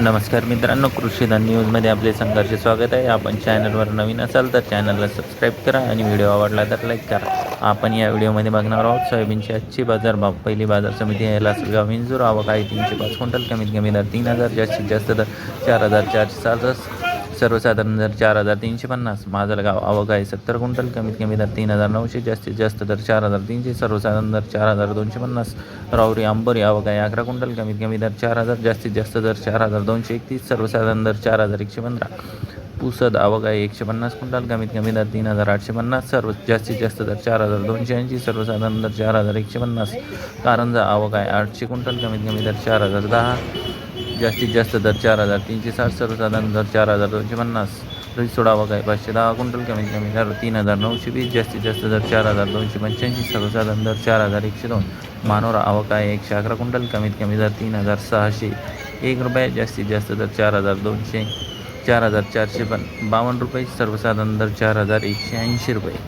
नमस्कार मित्रांनो कृषीधन न्यूजमध्ये आपले संघर्ष स्वागत आहे. आपण चॅनलवर नवीन असाल तर चॅनलला सबस्क्राईब करा आणि व्हिडिओ आवडला तर लाईक करा. आपण या व्हिडिओमध्ये बघणार आहोत सोयाबीनची आजची बाजारभाव पहिली बाजार समिती आहे लासलगाव विंजूर. आवक आहे तीनशे पाच क्विंटल कमीत कमी दर तीन हजार जास्तीत जास्त दर चार हजार चारशे सहासष्ट. सर्वसाधारण दर चार हजार तीनशे पन्नास माजलगाव आवक आहे सत्तर क्विंटल कमीत कमी दर तीन हजार नऊशे जास्तीत जास्त दर चार हजार तीनशे सर्वसाधारण दर चार हजार दोनशे पन्नास. रावरी आंबोरी आवक आहे अकरा क्विंटल कमीत कमी दर चार हजार जास्तीत जास्त दर चार हजार दोनशे एकतीस सर्वसाधारण दर चार हजार एकशे पंधरा. पुसद आवक आहे एकशे पन्नास क्विंटल कमीत कमी दर तीन हजार आठशे पन्नास सर्व जास्तीत जास्त दर चार हजार दोनशे ऐंशी सर्वसाधारण दर चार हजार एकशे पन्नास. कारंजा आवक आहे आठशे क्विंटल कमीत कमी दर चार हजार दहा. जास्तीत जास्त दर चार हजार तीनशे साठ सर्वसाधारण दर चार हजार दोनशे पन्नास. रोज आवक आहे पाचशे दहा क्विंटल कमीत कमी दर तीन हजार नऊशे वीस. जास्तीत जास्त दर चार हजार दोनशे पंच्याऐंशी. सर्वसाधारण दर चार हजार एकशे दोन. मानोरा आवक आहे एकशे अकरा क्विंटल कमीत कमी दर तीन हजार सहाशे. एक रुपये जास्तीत जास्त दर चार हजार दोनशे. चार हजार चारशे पण बावन्न रुपये. सर्वसाधारण दर चार हजार एकशे ऐंशी रुपये.